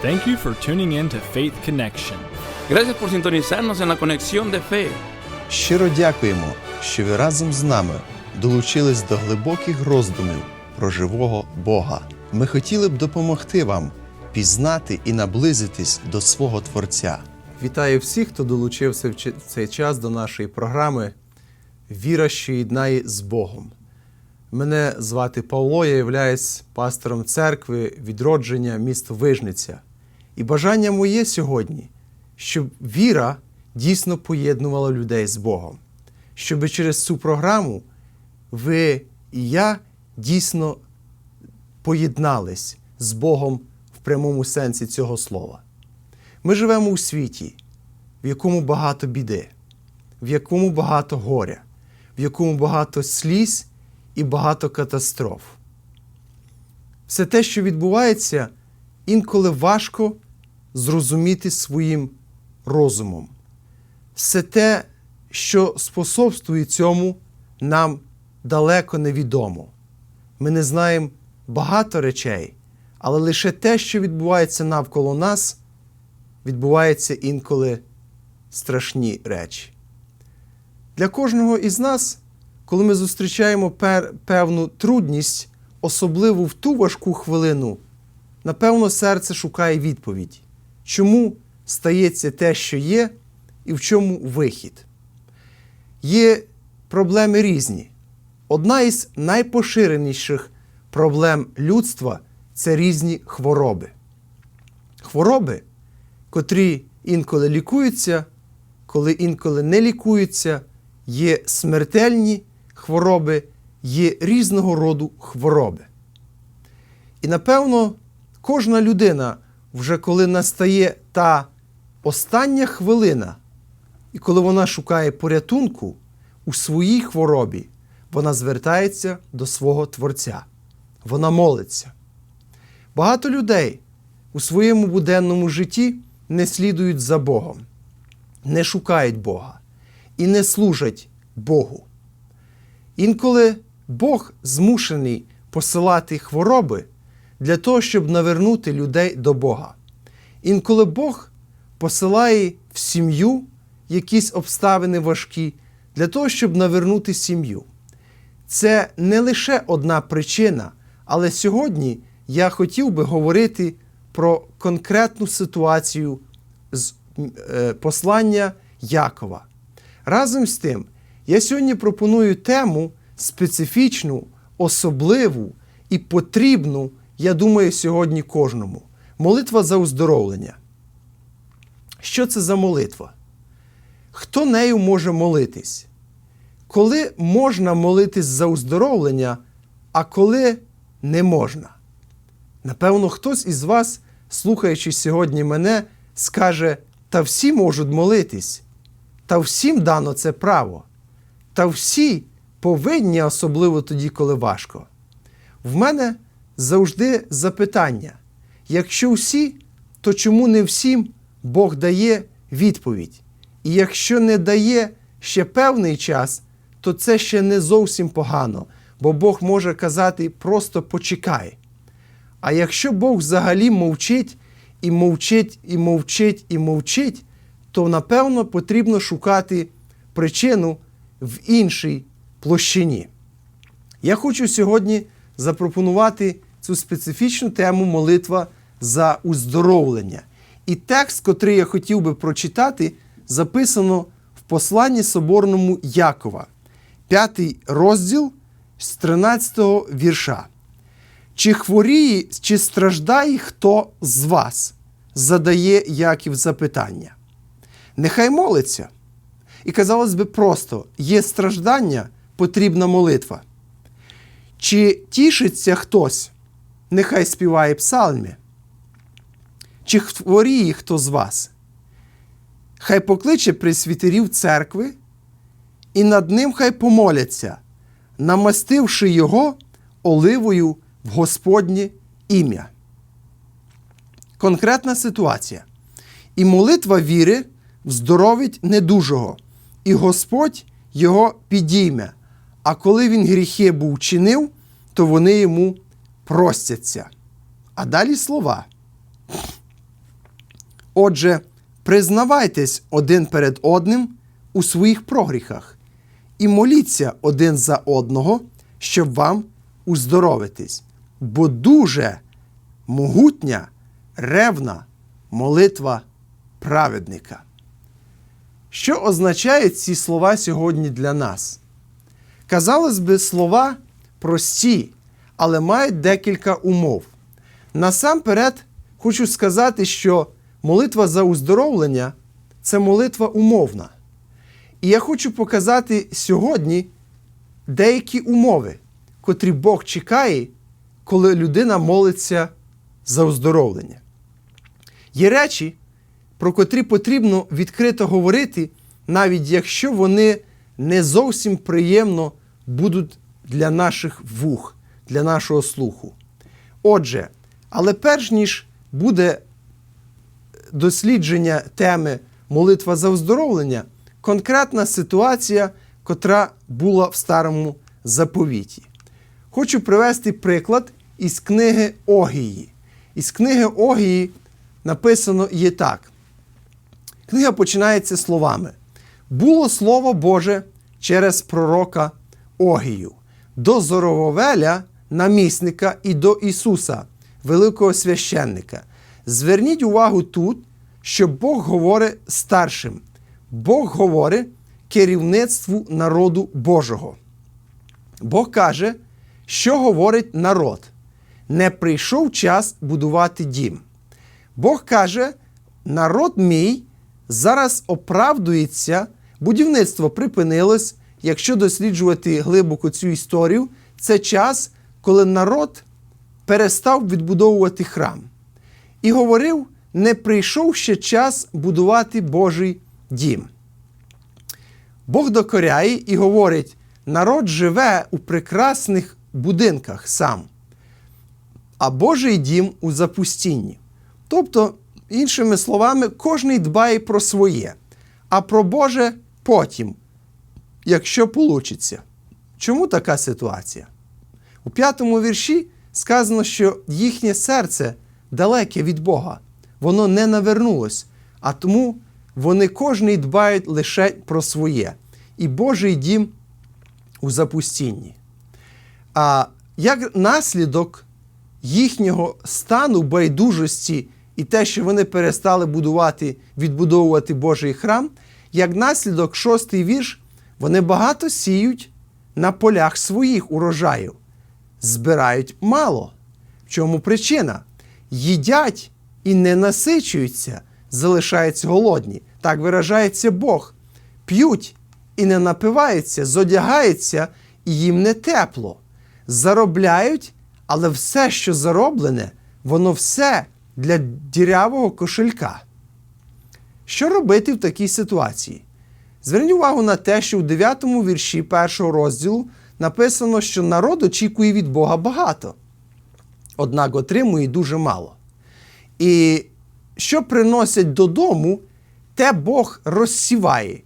Thank you for tuning in to Faith Connection. Gracias por sintonizarnos en la conexión de fe. Щиро дякуємо, що ви разом з нами долучились до глибоких роздумів про живого Бога. Ми хотіли б допомогти вам пізнати і наблизитись до свого Творця. Вітаю всіх, хто долучився в цей час до нашої програми Віра, що єднає з Богом. Мене звати Павло, я являюсь пастором церкви відродження міста Вижниця. І бажання моє сьогодні, щоб віра дійсно поєднувала людей з Богом, щоб через цю програму ви і я дійсно поєднались з Богом в прямому сенсі цього слова. Ми живемо у світі, в якому багато біди, в якому багато горя, в якому багато сліз і багато катастроф. Все те, що відбувається, інколи важко зрозуміти своїм розумом. Все те, що способствує цьому, нам далеко невідомо. Ми не знаємо багато речей, але лише те, що відбувається навколо нас, відбуваються інколи страшні речі. Для кожного із нас, коли ми зустрічаємо певну трудність, особливо в ту важку хвилину, напевно, серце шукає відповідь, чому стається те, що є, і в чому вихід. Є проблеми різні. Одна із найпоширеніших проблем людства це різні хвороби. Хвороби, котрі інколи лікуються, коли інколи не лікуються, є смертельні хвороби, є різного роду хвороби. І напевно, кожна людина, вже коли настає та остання хвилина, і коли вона шукає порятунку у своїй хворобі, вона звертається до свого Творця, вона молиться. Багато людей у своєму буденному житті не слідують за Богом, не шукають Бога і не служать Богу. Інколи Бог змушений посилати хвороби для того, щоб навернути людей до Бога. Інколи Бог посилає в сім'ю якісь обставини важкі для того, щоб навернути сім'ю. Це не лише одна причина, але сьогодні я хотів би говорити про конкретну ситуацію з е, послання Якова. Разом з тим, я сьогодні пропоную тему специфічну, особливу і потрібну, я думаю, сьогодні кожному. Молитва за оздоровлення. Що це за молитва? Хто нею може молитись? Коли можна молитись за оздоровлення, а коли не можна? Напевно, хтось із вас, слухаючи сьогодні мене, скаже: та всі можуть молитись, та всім дано це право, та всі повинні, особливо тоді, коли важко. В мене завжди запитання: якщо всі, то чому не всім Бог дає відповідь? І якщо не дає ще певний час, то це ще не зовсім погано, бо Бог може казати просто почекай. А якщо Бог взагалі мовчить і мовчить, і мовчить, і мовчить, то напевно потрібно шукати причину в іншій площині. Я хочу сьогодні запропонувати цю специфічну тему молитва за уздоровлення. І текст, котрий я хотів би прочитати, записано в посланні Соборному Якова, п'ятий розділ з 13 вірша. Чи хворіє, чи страждає хто з вас? задає Яків запитання. Нехай молиться. І казалось би просто: є страждання, потрібна молитва. Чи тішиться хтось, нехай співає псалмі. Чи хворіє хто з вас? Хай покличе присвітерів церкви, і над ним хай помоляться, намастивши його оливою в Господнє ім'я. Конкретна ситуація. І молитва віри вздоровить недужого, і Господь його підійме. А коли він гріхи був чинив, то вони йому простяться. А далі слова. Отже, признавайтесь один перед одним у своїх прогріхах і моліться один за одного, щоб вам уздоровитись, бо дуже могутня, ревна молитва праведника. Що означають ці слова сьогодні для нас? Казалось би, слова прості, але мають декілька умов. Насамперед, хочу сказати, що молитва за уздоровлення це молитва умовна. І я хочу показати сьогодні деякі умови, котрі Бог чекає, коли людина молиться за оздоровлення. Є речі, про котрі потрібно відкрито говорити, навіть якщо вони не зовсім приємно будуть для наших вух, для нашого слуху. Отже, але перш ніж буде дослідження теми молитва за оздоровлення, конкретна ситуація, котра була в старому заповіті. Хочу привести приклад із книги Огії. Із книги Огії написано є так. Книга починається словами: Було Слово Боже через пророка Огію, до Зорововеля, намісника і до Ісуса, великого священника. Зверніть увагу тут, що Бог говорить старшим. Бог говорить керівництву народу Божого. Бог каже, що говорить народ. Не прийшов час будувати дім. Бог каже, народ мій зараз оправдується, будівництво припинилось. Якщо досліджувати глибоко цю історію, це час, коли народ перестав відбудовувати храм. І говорив: не прийшов ще час будувати Божий дім. Бог докоряє і говорить: народ живе у прекрасних будинках сам, а Божий дім у запустінні. Тобто, іншими словами, кожний дбає про своє, а про Боже потім, якщо вийде. Чому така ситуація? У п'ятому вірші сказано, що їхнє серце далеке від Бога, воно не навернулось, а тому вони кожний дбають лише про своє. І Божий дім у запустінні. А як наслідок їхнього стану байдужості і те, що вони перестали будувати, відбудовувати Божий храм, як наслідок шостий вірш, вони багато сіють на полях своїх урожаю, збирають мало. В чому причина? Їдять і не насичуються, залишаються голодні. Так виражається Бог. П'ють і не напиваються, зодягаються, і їм не тепло. Заробляють, але все, що зароблене, воно все для дірявого кошелька. Що робити в такій ситуації? Зверніть увагу на те, що у 9 вірші першого розділу написано, що народ очікує від Бога багато, однак отримує дуже мало. І що приносять додому, те Бог розсіває.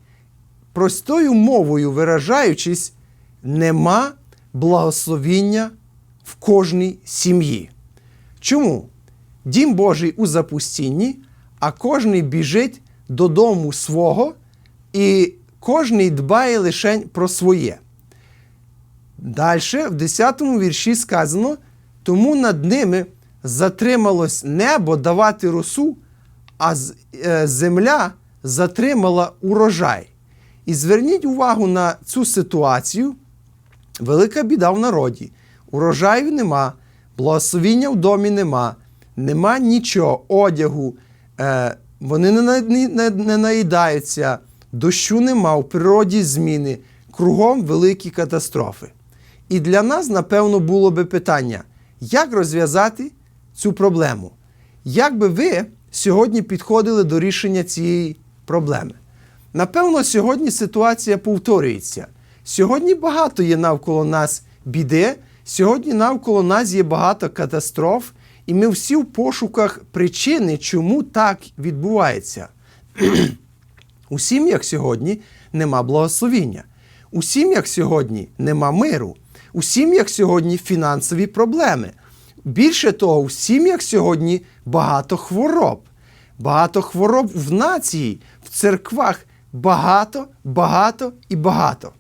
Простою мовою виражаючись, нема благословіння в кожній сім'ї. Чому? Дім Божий у запустінні, а кожний біжить додому свого, і кожний дбає лише про своє. Далі, в 10 вірші сказано, тому над ними затрималось небо давати росу, а е, земля затримала урожай. І зверніть увагу на цю ситуацію. Велика біда в народі. Урожаю нема, благословіння в домі нема, нема нічого, одягу, е, вони не, на- не, не наїдаються, дощу нема, в природі зміни, кругом великі катастрофи. І для нас, напевно, було би питання, як розв'язати цю проблему? Як би ви сьогодні підходили до рішення цієї проблеми? Напевно, сьогодні ситуація повторюється. Сьогодні багато є навколо нас біди, сьогодні навколо нас є багато катастроф, і ми всі в пошуках причини, чому так відбувається. У сім'ях сьогодні нема благословіння. У сім'ях сьогодні нема миру. У сім'ях сьогодні фінансові проблеми. Більше того, у сім'ях сьогодні багато хвороб. багато хвороб в нації, в церквах багато, багато і багато.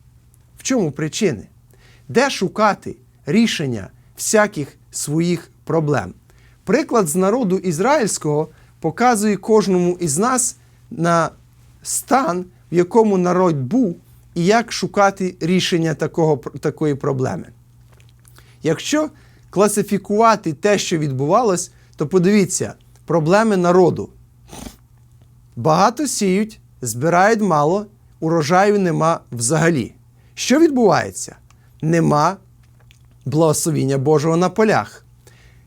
В чому причини? Де шукати рішення всяких своїх проблем? Приклад з народу ізраїльського показує кожному із нас на стан, в якому народ був, і як шукати рішення такого, такої проблеми. Якщо класифікувати те, що відбувалось, то подивіться, проблеми народу. Багато сіють, збирають мало, урожаю нема взагалі. Що відбувається? Нема благословіння Божого на полях.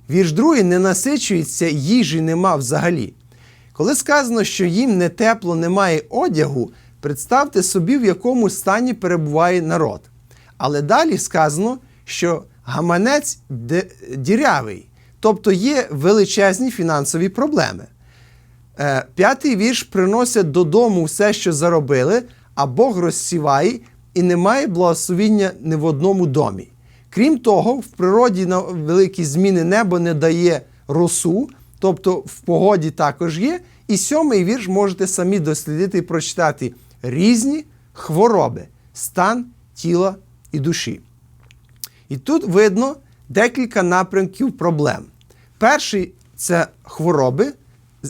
Вірш другий не насичується, їжі нема взагалі. Коли сказано, що їм не тепло, немає одягу, представте собі, в якому стані перебуває народ. Але далі сказано, що гаманець дірявий, тобто є величезні фінансові проблеми. Е, П'ятий вірш приносять додому все, що заробили, а Бог розсіває і немає благословіння ні в одному домі. Крім того, в природі на великі зміни небо не дає росу, тобто в погоді також є. І сьомий вірш можете самі дослідити і прочитати різні хвороби, стан тіла і душі. І тут видно декілька напрямків проблем. Перший це хвороби,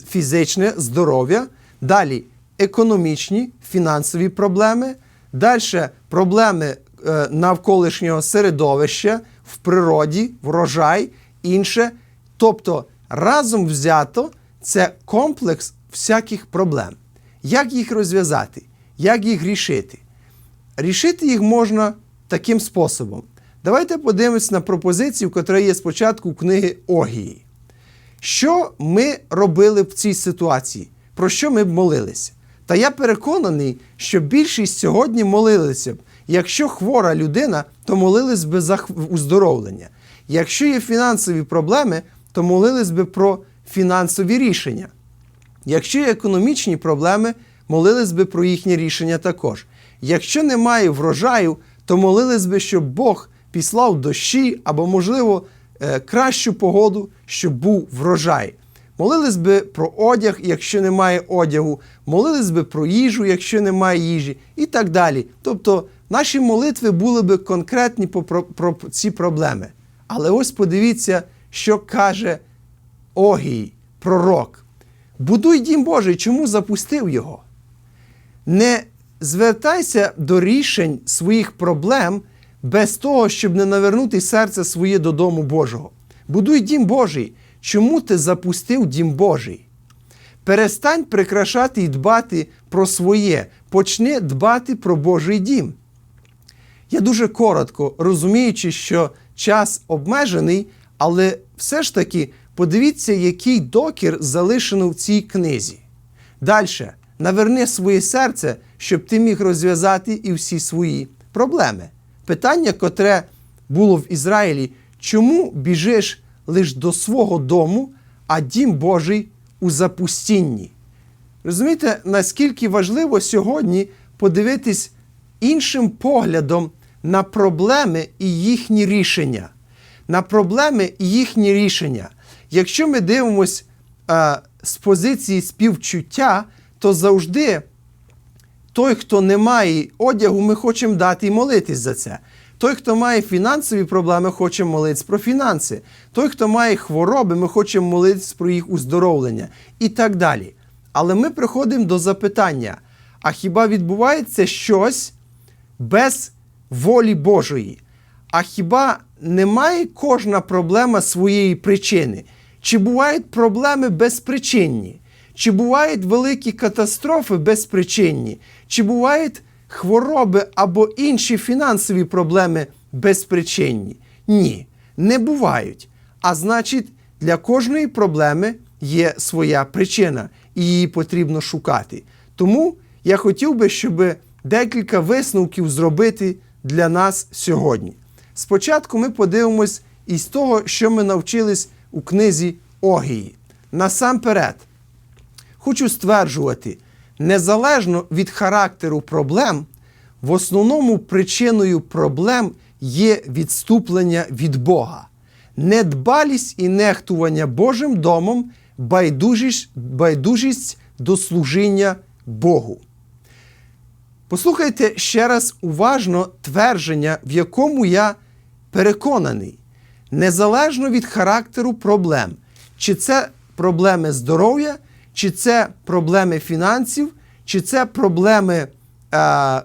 фізичне здоров'я, далі економічні, фінансові проблеми, далі проблеми е, навколишнього середовища в природі, врожай, інше. Тобто разом взято це комплекс всяких проблем. Як їх розв'язати? Як їх рішити? Рішити їх можна таким способом. Давайте подивимось на пропозицію, яка є спочатку книги Огії. Що ми робили в цій ситуації? Про що ми б молилися? Та я переконаний, що більшість сьогодні молилися б. Якщо хвора людина, то молились би за уздоровлення. Якщо є фінансові проблеми, то молились би про фінансові рішення. Якщо є економічні проблеми, молились би про їхнє рішення також. Якщо немає врожаю, то молились би, щоб Бог післав дощі або, можливо, е, кращу погоду, щоб був врожай. Молились би про одяг, якщо немає одягу, молились би про їжу, якщо немає їжі, і так далі. Тобто наші молитви були би конкретні про ці проблеми. Але ось подивіться, що каже Огій, пророк. Будуй дім Божий, чому запустив його? Не звертайся до рішень своїх проблем без того, щоб не навернути серце своє до дому Божого. Будуй дім Божий. Чому ти запустив дім Божий? Перестань прикрашати і дбати про своє, почни дбати про Божий дім. Я дуже коротко, розуміючи, що час обмежений, але все ж таки подивіться, який докір залишено в цій книзі. Далі, наверни своє серце, щоб ти міг розв'язати і всі свої проблеми. Питання, котре було в Ізраїлі, чому біжиш лише до свого дому, а дім Божий у запустінні? Розумієте, наскільки важливо сьогодні подивитись іншим поглядом на проблеми і їхні рішення. На проблеми і їхні рішення. Якщо ми дивимось е, з позиції співчуття, то завжди той, хто не має одягу, ми хочемо дати і молитись за це. Той, хто має фінансові проблеми, хоче молитись про фінанси. Той, хто має хвороби, ми хочемо молитись про їх уздоровлення і так далі. Але ми приходимо до запитання: а хіба відбувається щось без волі Божої? А хіба немає кожна проблема своєї причини? Чи бувають проблеми безпричинні? Чи бувають великі катастрофи безпричинні? Чи бувають хвороби або інші фінансові проблеми безпричинні? Ні, не бувають. А значить, для кожної проблеми є своя причина, і її потрібно шукати. Тому я хотів би, щоб декілька висновків зробити для нас сьогодні. Спочатку ми подивимось із того, що ми навчились у книзі Огії. Насамперед, хочу стверджувати, незалежно від характеру проблем, в основному причиною проблем є відступлення від Бога. Недбалість і нехтування Божим домом байдужість, байдужість до служіння Богу. Послухайте ще раз уважно твердження, в якому я переконаний, незалежно від характеру проблем, чи це проблеми здоров'я, чи це проблеми фінансів, чи це проблеми е,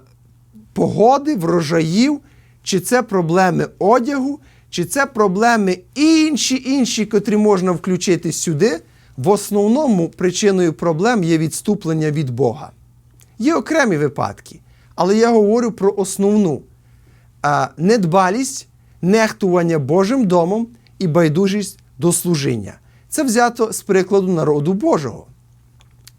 погоди, врожаїв, чи це проблеми одягу, чи це проблеми інші, інші, котрі можна включити сюди. В основному причиною проблем є відступлення від Бога. Є окремі випадки, але я говорю про основну а, недбалість, нехтування Божим домом і байдужість до служіння. Це взято з прикладу народу Божого.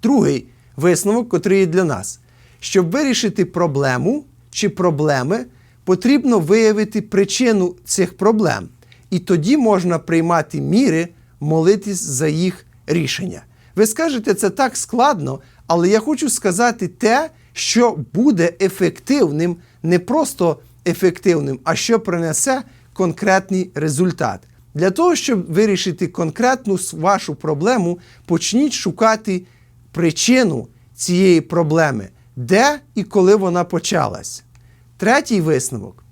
Другий висновок, котрий є для нас. Щоб вирішити проблему чи проблеми, потрібно виявити причину цих проблем. І тоді можна приймати міри, молитись за їх рішення. Ви скажете, це так складно, але я хочу сказати те, що буде ефективним, не просто ефективним, а що принесе конкретний результат. Для того, щоб вирішити конкретну вашу проблему, почніть шукати причину цієї проблеми, де і коли вона почалась. Третій висновок.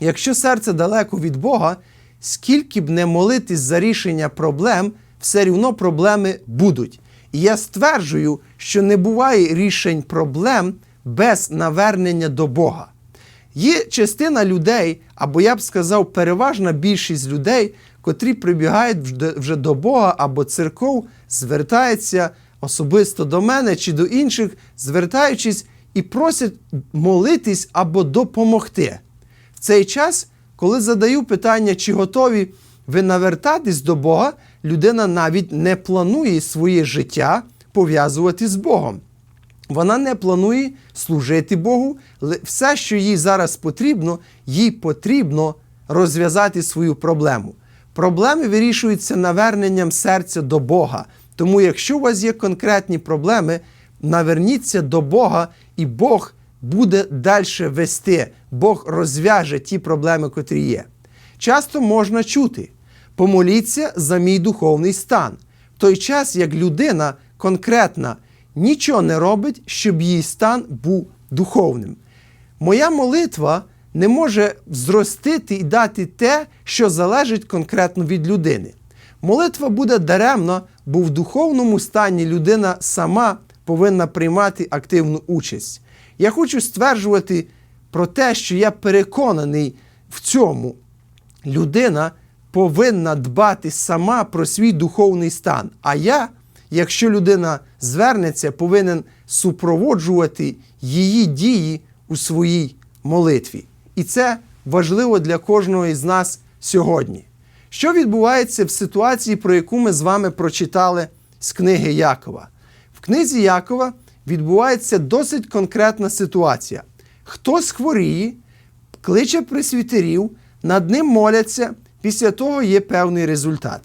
Якщо серце далеко від Бога, скільки б не молитись за рішення проблем, все рівно проблеми будуть. І я стверджую, що не буває рішень проблем без навернення до Бога. Є частина людей, або я б сказав, переважна більшість людей, котрі прибігають вже- до Бога або церков, звертаються особисто до мене чи до інших, звертаючись і просять молитись або допомогти. В цей час, коли задаю питання, чи готові ви навертатись до Бога, людина навіть не планує своє життя пов'язувати з Богом. Вона не планує служити Богу. Все, що їй зараз потрібно, їй потрібно розв'язати свою проблему. Проблеми вирішуються наверненням серця до Бога. Тому, якщо у вас є конкретні проблеми, наверніться до Бога, і Бог буде далі вести. Бог розв'яже ті проблеми, котрі є. Часто можна чути: помоліться за мій духовний стан. В той час, як людина конкретна нічого не робить, щоб її стан був духовним. Моя молитва не може зростити і дати те, що залежить конкретно від людини. Молитва буде даремна, бо в духовному стані людина сама повинна приймати активну участь. Я хочу стверджувати про те, що я переконаний в цьому. Людина повинна дбати сама про свій духовний стан. А я, якщо людина звернеться, повинен супроводжувати її дії у своїй молитві. І це важливо для кожного із нас сьогодні. Що відбувається в ситуації, про яку ми з вами прочитали з книги Якова? В книзі Якова відбувається досить конкретна ситуація. Хтось хворіє, кличе присвітерів, над ним моляться, після того є певний результат.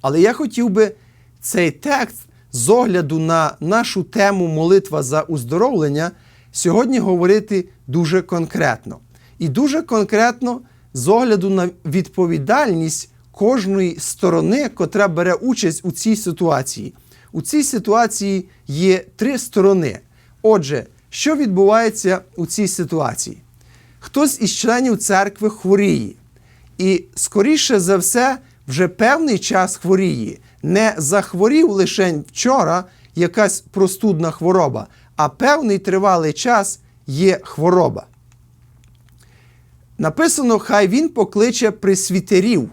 Але я хотів би цей текст з огляду на нашу тему молитва за уздоровлення сьогодні говорити дуже конкретно. І дуже конкретно з огляду на відповідальність кожної сторони, котра бере участь у цій ситуації. У цій ситуації є три сторони. Отже, що відбувається у цій ситуації? Хтось із членів церкви хворіє. І, скоріше за все, вже певний час хворіє. Не захворів лише вчора якась простудна хвороба, а певний тривалий час є хвороба. Написано, хай він покличе присвітерів.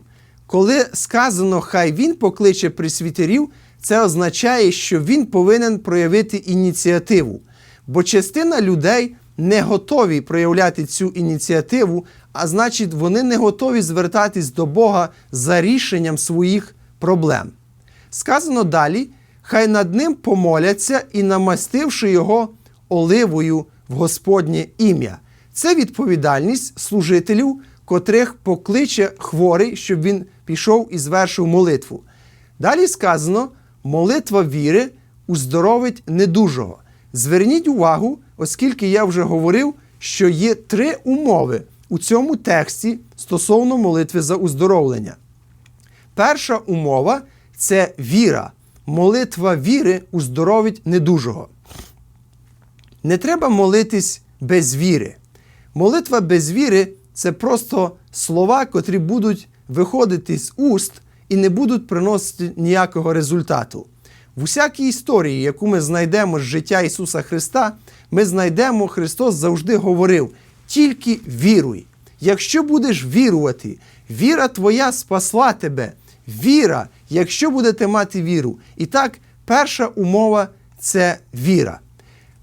Коли сказано, хай він покличе присвітерів, це означає, що він повинен проявити ініціативу. Бо частина людей не готові проявляти цю ініціативу, а значить, вони не готові звертатись до Бога за рішенням своїх проблем. Сказано далі, хай над ним помоляться і намастивши його оливою в Господнє ім'я. Це відповідальність служителів, котрих покличе хворий, щоб він пішов і звершив молитву. Далі сказано, молитва віри уздоровить недужого. Зверніть увагу, оскільки я вже говорив, що є три умови у цьому тексті стосовно молитви за уздоровлення. Перша умова це віра. Молитва віри уздоровить недужого. Не треба молитись без віри. Молитва без віри це просто слова, котрі будуть виходити з уст і не будуть приносити ніякого результату. В усякій історії, яку ми знайдемо з життя Ісуса Христа, ми знайдемо, Христос завжди говорив: тільки віруй. Якщо будеш вірувати, віра твоя спасла тебе. Віра, якщо будете мати віру. І так, перша умова це віра.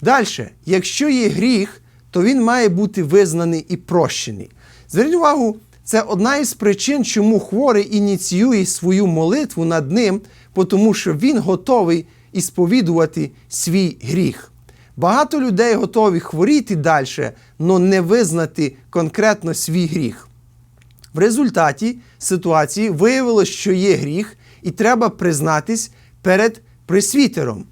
Далі, якщо є гріх, то він має бути визнаний і прощений. Зверніть увагу, це одна із причин, чому хворий ініціює свою молитву над ним, тому що він готовий ісповідувати свій гріх. Багато людей готові хворіти далі, але не визнати конкретно свій гріх. В результаті ситуації виявилось, що є гріх, і треба признатись перед пресвітером.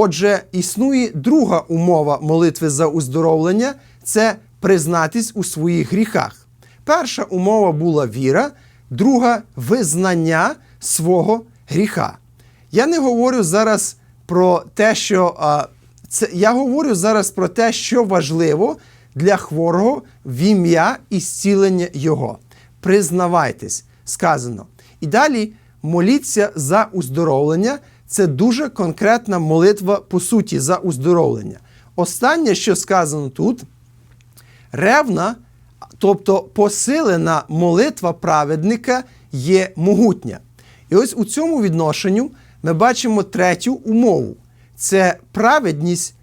Отже, існує друга умова молитви за уздоровлення це признатись у своїх гріхах. Перша умова була віра, друга визнання свого гріха. Я не говорю зараз про те, що а, це, я говорю зараз про те, що важливо для хворого в ім'я і зцілення його. Признавайтесь, сказано. І далі моліться за уздоровлення. Це дуже конкретна молитва по суті за уздоровлення. Останнє, що сказано тут, ревна, тобто посилена молитва праведника є могутня. І ось у цьому відношенню ми бачимо третю умову це праведність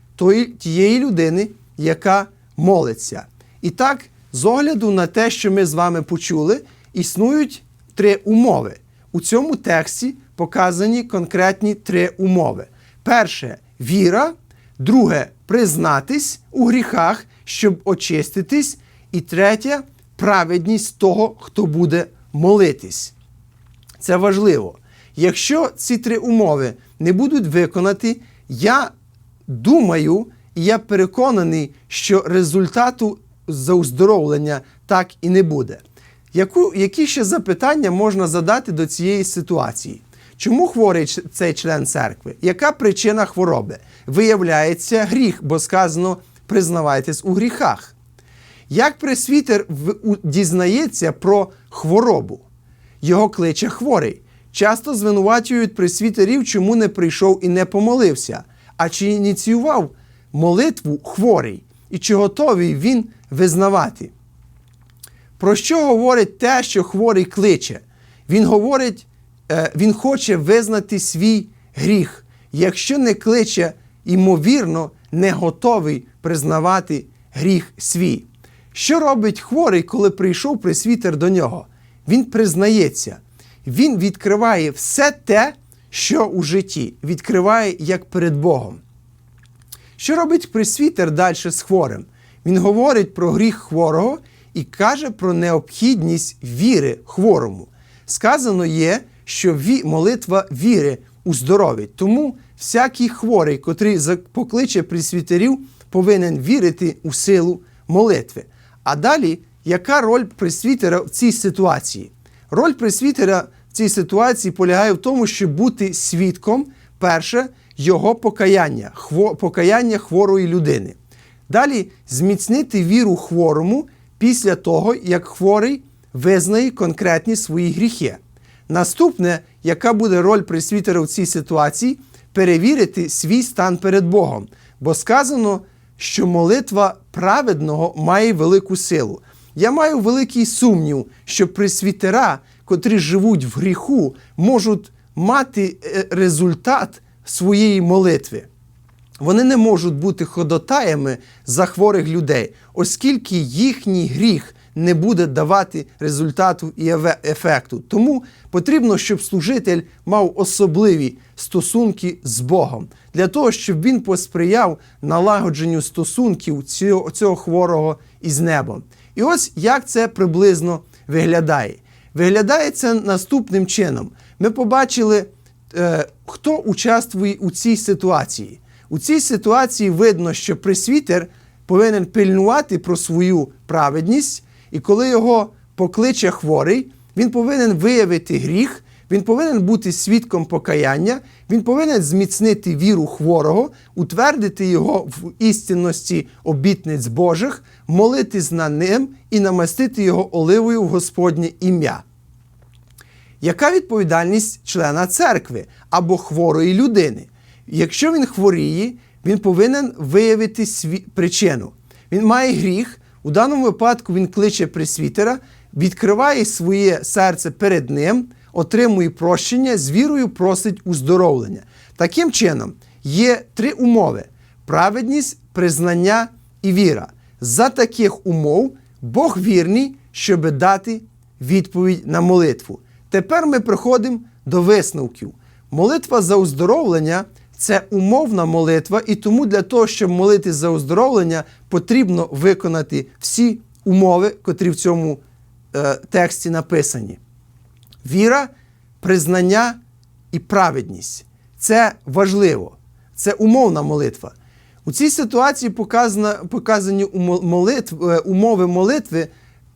тієї людини, яка молиться. І так, з огляду на те, що ми з вами почули, існують три умови. У цьому тексті показані конкретні три умови. Перше віра, друге признатись у гріхах, щоб очиститись, і третє праведність того, хто буде молитись. Це важливо. Якщо ці три умови не будуть виконаті, я думаю і я переконаний, що результату за оздоровлення так і не буде. Яку, які ще запитання можна задати до цієї ситуації? Чому хворий цей член церкви? Яка причина хвороби? Виявляється гріх, бо сказано признавайтесь у гріхах. Як пресвітер дізнається про хворобу? Його кличе хворий. Часто звинувачують пресвітерів, чому не прийшов і не помолився. А чи ініціював молитву хворий? І чи готовий він визнавати? Про що говорить те, що хворий кличе? Він говорить, він хоче визнати свій гріх. Якщо не кличе, ймовірно, не готовий признавати гріх свій. Що робить хворий, коли прийшов пресвітер до нього? Він признається, він відкриває все те, що у житті, відкриває як перед Богом. Що робить пресвітер далі з хворим? Він говорить про гріх хворого і каже про необхідність віри хворому. Сказано є, що ві- молитва віри уздоровить. Тому всякий хворий, котрий покличе пресвітерів, повинен вірити у силу молитви. А далі, яка роль пресвітера в цій ситуації? Роль пресвітера в цій ситуації полягає в тому, щоб бути свідком, перше, його покаяння, хво, покаяння хворої людини. Далі зміцнити віру хворому після того, як хворий визнає конкретні свої гріхи. Наступне, яка буде роль пресвітера в цій ситуації, перевірити свій стан перед Богом, бо сказано, що молитва праведного має велику силу. Я маю великий сумнів, що пресвітера, котрі живуть в гріху, можуть мати е, результат своєї молитви. Вони не можуть бути ходотаями за хворих людей, оскільки їхній гріх не буде давати результату і ефекту. Тому потрібно, щоб служитель мав особливі стосунки з Богом, для того, щоб він посприяв налагодженню стосунків цього, цього хворого із небом. І ось як це приблизно виглядає. Виглядає це наступним чином. Ми побачили, е, хто участвує у цій ситуації. У цій ситуації видно, що пресвітер повинен пильнувати про свою праведність, і коли його покличе хворий, він повинен виявити гріх, він повинен бути свідком покаяння, він повинен зміцнити віру хворого, утвердити його в істинності обітниць Божих, молитись на ним і намастити його оливою в Господнє ім'я. Яка відповідальність члена церкви або хворої людини? Якщо він хворіє, він повинен виявити сві... причину. Він має гріх. У даному випадку він кличе пресвітера, відкриває своє серце перед ним, отримує прощення, з вірою просить уздоровлення. Таким чином, є три умови: праведність, признання і віра. За таких умов Бог вірний, щоб дати відповідь на молитву. Тепер ми приходимо до висновків. Молитва за оздоровлення це умовна молитва, і тому для того, щоб молити за оздоровлення, потрібно виконати всі умови, котрі в цьому е, тексті написані. Віра, признання і праведність це важливо. Це умовна молитва. У цій ситуації показано, показані молитв, е, умови молитви,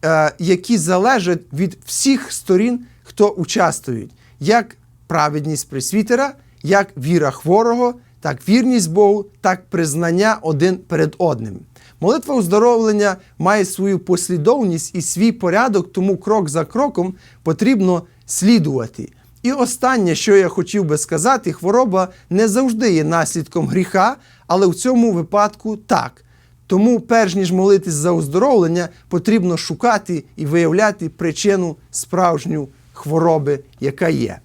е, які залежать від всіх сторін, хто участвують, як праведність пресвітера, як віра хворого, так вірність Богу, так признання один перед одним. Молитва оздоровлення має свою послідовність і свій порядок, тому крок за кроком потрібно слідувати. І останнє, що я хотів би сказати, хвороба не завжди є наслідком гріха, але в цьому випадку так. Тому, перш ніж молитись за оздоровлення, потрібно шукати і виявляти причину справжню хвороби, яка є.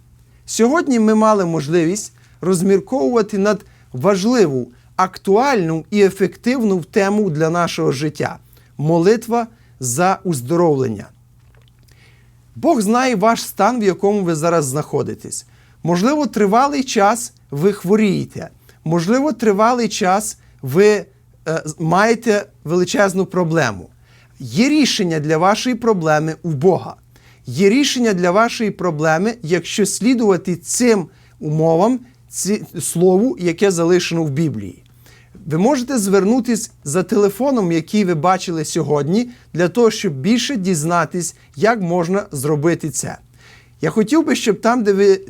Сьогодні ми мали можливість розмірковувати над важливу, актуальну і ефективну тему для нашого життя молитва за оздоровлення. Бог знає ваш стан, в якому ви зараз знаходитесь. Можливо, тривалий час ви хворієте, можливо, тривалий час ви е, маєте величезну проблему. Є рішення для вашої проблеми у Бога. Є рішення для вашої проблеми, якщо слідувати цим умовам, ці, слову, яке залишено в Біблії. Ви можете звернутись за телефоном, який ви бачили сьогодні, для того, щоб більше дізнатись, як можна зробити це. Я хотів би, щоб там, де ви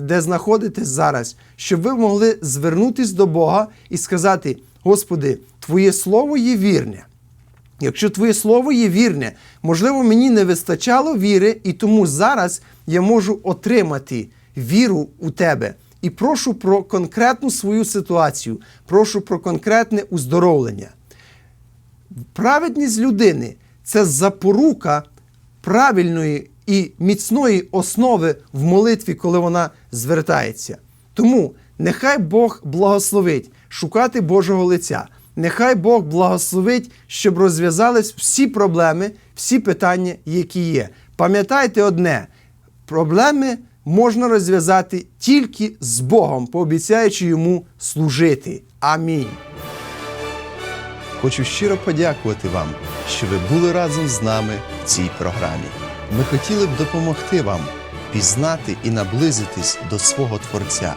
де знаходитесь зараз, щоб ви могли звернутись до Бога і сказати: Господи, Твоє Слово є вірне. Якщо Твоє Слово є вірне, можливо, мені не вистачало віри, і тому зараз я можу отримати віру у Тебе. І прошу про конкретну свою ситуацію, прошу про конкретне уздоровлення. Праведність людини це запорука правильної і міцної основи в молитві, коли вона звертається. Тому нехай Бог благословить шукати Божого лиця. Нехай Бог благословить, щоб розв'язались всі проблеми, всі питання, які є. Пам'ятайте одне: проблеми можна розв'язати тільки з Богом, пообіцяючи йому служити. Амінь. Хочу щиро подякувати вам, що ви були разом з нами в цій програмі. Ми хотіли б допомогти вам пізнати і наблизитись до свого Творця.